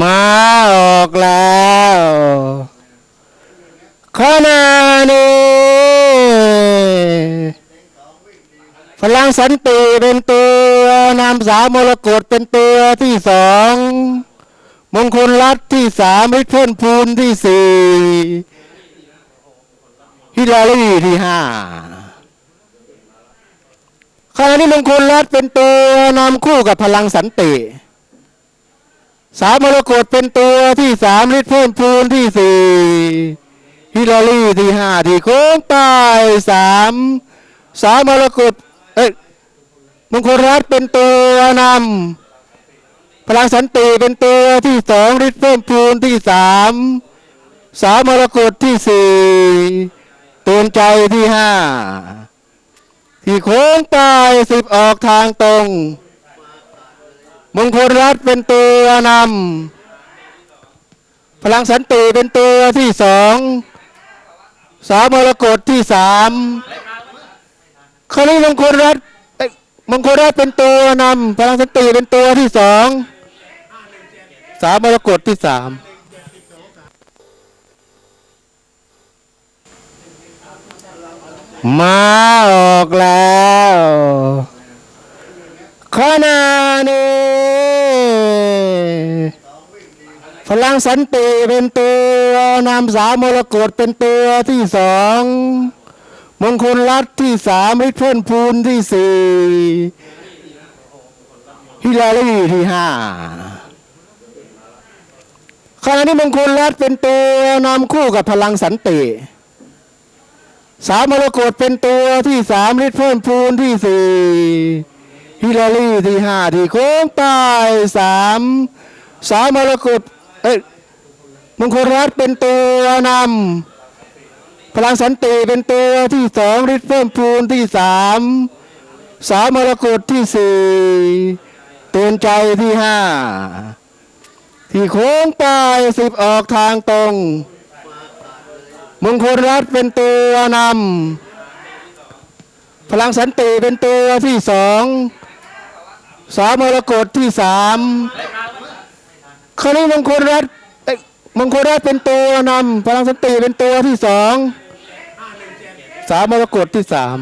มาออกแล้วขณะนี้พลังสันติเป็นตัวนำสามมรกตเป็นตัวที่สองมงคลรัฐที่สามวิทย์เพิ่นพูนที่สี่ฮิลาลีที่ห้าขณะนี้มงคลรัฐเป็นตัวนำคู่กับพลังสันติ สามมรกตเป็นตัวที่สามฤทธิ์เพิ่มพูนที่สี่ฮิลารีที่ห้าที่โค้งใต้สามสามมรกตเอ้ยมงคลรัฐเป็นตัวนำพลังสันติเป็นตัวที่สองฤทธิ์เพิ่มพูนที่สามสามมรกตที่สี่ตูนใจที่ห้าที่โค้งใต้สิบออกทางตรง มงคลรัฐเป็นตัวนำพลังสันติเป็นตัวที่สองสามมรกตที่สามคราวนี้มงคลรัฐมงคลรัฐเป็นตัวนำพลังสันติเป็นตัวที่สองสามมรกตที่สามมาออกแล้วขณะนี้ พลังสันติเป็นตัวนำสามมรกตเป็นตัวที่สองมงคลรัฐที่สามฤทธิ์เพิ่นพูนที่สี่ฮิลาลีที่ห้าขณะนี้มงคลรัฐเป็นตัวนำคู่กับพลังสันติสามมรกตเป็นตัวที่สามฤทธิ์เพิ่มพูนที่สี่ฮิลารีที่ห้าที่โค้งใต้สามสามมรกต เอ้ยมงคลรัฐเป็นตัวนำพลังสันติเป็นตัวที่สองฤทธิ์เพิ่มพูนที่สามสามมรกตที่สี่เตือนใจที่ห้าที่โค้งใต้สิบออกทางตรง มงคลรัฐเป็นตัวนำพลังสันติเป็นตัวที่สองสามมรกตที่สาม คราวนี้มงคลรัฐมงคลรัฐเป็นตัวนำพลังสันติเป็นตัวที่สองสามมรกตที่สาม